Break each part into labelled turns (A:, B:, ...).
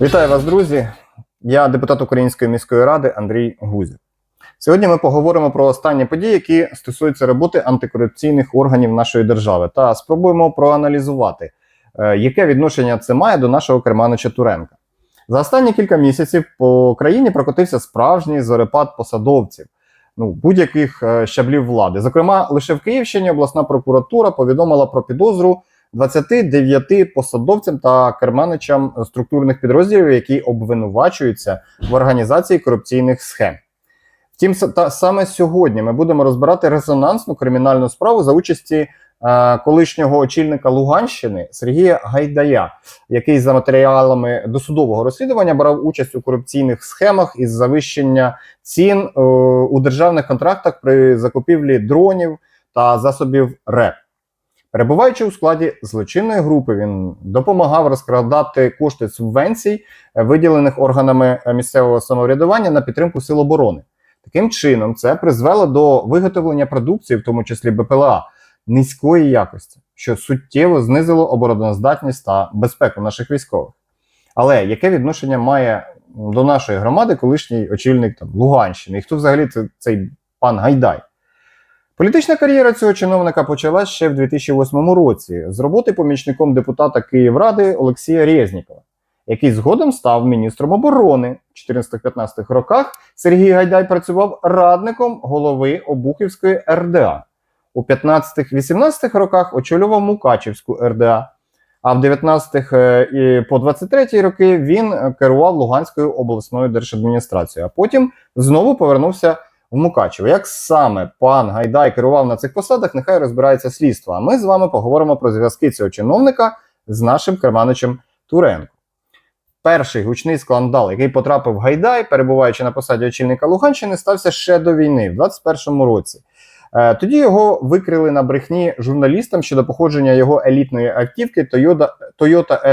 A: Вітаю вас, друзі! Я депутат Української міської ради Андрій Гузів. Сьогодні ми поговоримо про останні події, які стосуються роботи антикорупційних органів нашої держави, та спробуємо проаналізувати, е, яке відношення це має до нашого Керманича Туренка. За останні кілька місяців по країні прокотився справжній зорепад посадовців ну, будь-яких е, щаблів влади. Зокрема, лише в Київщині обласна прокуратура повідомила про підозру 29 посадовцям та керманичам структурних підрозділів, які обвинувачуються в організації корупційних схем. Втім, та саме сьогодні ми будемо розбирати резонансну кримінальну справу за участі е, колишнього очільника Луганщини Сергія Гайдая, який за матеріалами досудового розслідування брав участь у корупційних схемах із завищення цін е, у державних контрактах при закупівлі дронів та засобів РЕП. Перебуваючи у складі злочинної групи, він допомагав розкрадати кошти субвенцій, е, виділених органами е, місцевого самоврядування на підтримку сил оборони. Таким чином, це призвело до виготовлення продукції, в тому числі БПЛА, низької якості, що суттєво знизило обороноздатність та безпеку наших військових. Але яке відношення має до нашої громади колишній очільник там, Луганщини? І хто взагалі це, цей пан Гайдай? Політична кар'єра цього чиновника почалась ще в 2008 році з роботи помічником депутата Київради Олексія Резнікова, який згодом став міністром оборони. В 14-15 роках Сергій Гайдай працював радником голови Обухівської РДА. У 15-18 роках очолював Мукачівську РДА. А в 19-х е, по 23-й роки він е, керував Луганською обласною держадміністрацією, а потім знову повернувся в Мукачево. Як саме пан Гайдай керував на цих посадах, нехай розбирається слідство. А ми з вами поговоримо про зв'язки цього чиновника з нашим керманичем Туренко. Перший гучний скандал, який потрапив Гайдай, перебуваючи на посаді очільника Луганщини, стався ще до війни, в 21-му році. Е, Тоді його викрили на брехні журналістам щодо походження його елітної автівки Toyota,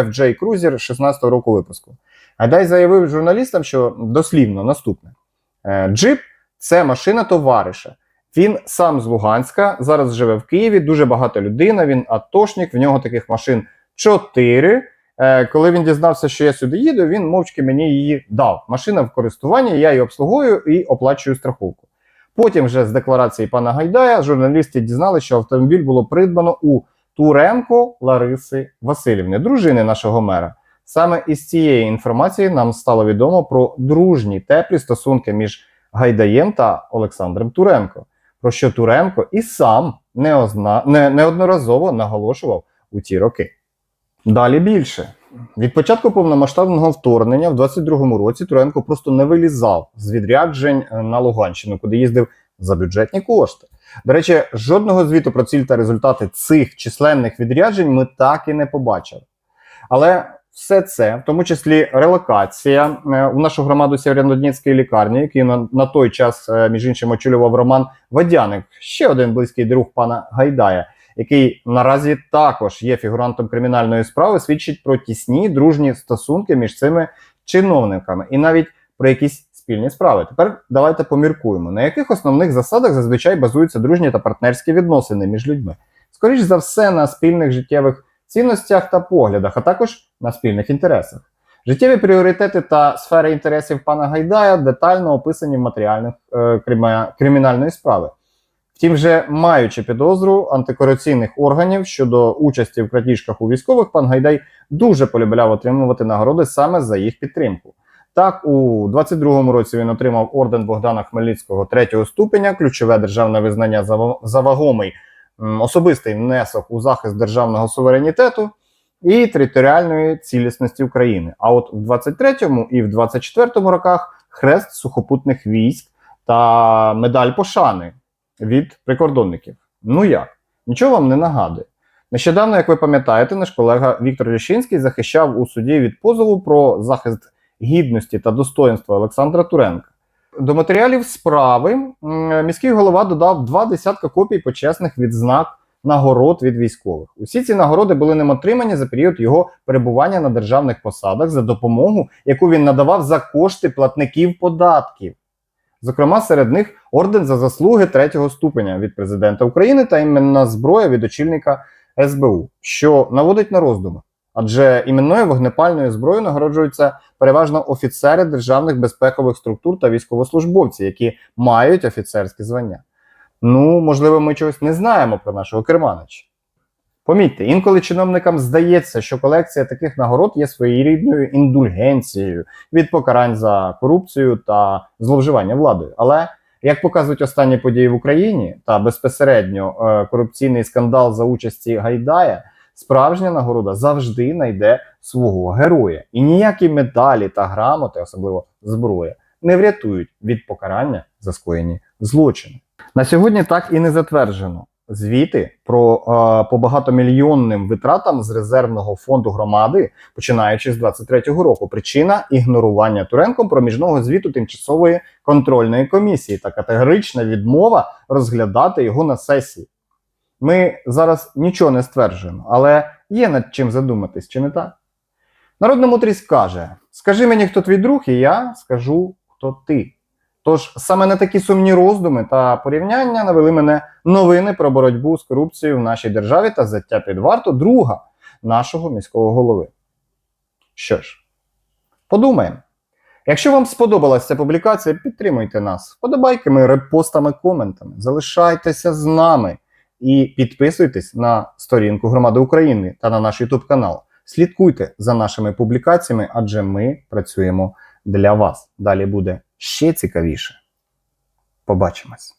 A: FJ Cruiser 16-го року випуску. Гайдай заявив журналістам, що дослівно наступне: Е, джип це машина товариша. Він сам з Луганська, зараз живе в Києві, дуже багата людина, він атошник, в нього таких машин чотири. Е, Коли він дізнався, що я сюди їду, він мовчки мені її дав. Машина в користуванні, я її обслуговую і оплачую страховку. Потім, вже з декларації пана Гайдая, журналісти дізналися, що автомобіль було придбано у Туренко Лариси Васильівни, дружини нашого мера. Саме із цієї інформації нам стало відомо про дружні теплі стосунки між Гайдаєм та Олександром Туренко, про що Туренко і сам неозна... не... неодноразово наголошував у ті роки. Далі більше. Від початку повномасштабного вторгнення в 22-му році Туренко просто не вилізав з відряджень е, на Луганщину, куди їздив за бюджетні кошти. До речі, жодного звіту про ціль та результати цих численних відряджень ми так і не побачили. Але все це, в тому числі релокація е, у нашу громаду Сєвєродонецької лікарні, який на, на той час, е, між іншим, очолював Роман Водяник, ще один близький друг пана Гайдая, який наразі також є фігурантом кримінальної справи, свідчить про тісні дружні стосунки між цими чиновниками і навіть про якісь спільні справи. Тепер давайте поміркуємо, на яких основних засадах зазвичай базуються дружні та партнерські відносини між людьми. Скоріш за все, на спільних життєвих цінностях та поглядах, а також на спільних інтересах. Життєві пріоритети та сфери інтересів пана Гайдая детально описані в матеріальних е, кримі- кримінальної справи. Втім, вже маючи підозру антикорупційних органів щодо участі в крадіжках у військових, пан Гайдай дуже полюбляв отримувати нагороди саме за їх підтримку. Так, у 22-му році він отримав орден Богдана Хмельницького третього ступеня, ключове державне визнання за, вагомий особистий внесок у захист державного суверенітету і територіальної цілісності України. А от в 23-му і в 24-му роках хрест сухопутних військ та медаль пошани від прикордонників. Ну як? Нічого вам не нагадує. Нещодавно, як ви пам'ятаєте, наш колега Віктор Ліщинський захищав у суді від позову про захист гідності та достоинства Олександра Туренка. До матеріалів справи міський голова додав два десятка копій почесних відзнак нагород від військових. Усі ці нагороди були ним отримані за період його перебування на державних посадах за допомогу, яку він надавав за кошти платників податків. Зокрема, серед них орден за заслуги третього ступеня від президента України та іменна зброя від очільника СБУ, що наводить на роздуми. Адже іменною вогнепальною зброєю нагороджуються переважно офіцери державних безпекових структур та військовослужбовці, які мають офіцерські звання. Ну, можливо, ми чогось не знаємо про нашого керманича. Помітьте, інколи чиновникам здається, що колекція таких нагород є своєрідною індульгенцією від покарань за корупцію та зловживання владою. Але як показують останні події в Україні та безпосередньо е, корупційний скандал за участі Гайдая, справжня нагорода завжди знайде свого героя. І ніякі медалі та грамоти, особливо зброя, не врятують від покарання за скоєні злочини. На сьогодні так і не затверджено звіти про е, по багатомільйонним витратам з резервного фонду громади, починаючи з 23-го року. Причина ігнорування Туренком проміжного звіту тимчасової контрольної комісії та категорична відмова розглядати його на сесії. Ми зараз нічого не стверджуємо, але є над чим задуматись, чи не так? Народна мудрість каже: скажи мені, хто твій друг, і я скажу, хто ти. Тож саме на такі сумні роздуми та порівняння навели мене новини про боротьбу з корупцією в нашій державі та взяття під варту друга нашого міського голови. Що ж, подумаємо. Якщо вам сподобалася ця публікація, підтримуйте нас вподобайками, репостами, коментами. Залишайтеся з нами і підписуйтесь на сторінку Громади України та на наш YouTube канал. Слідкуйте за нашими публікаціями, адже ми працюємо для вас. Далі буде ще цікавіше. Побачимось!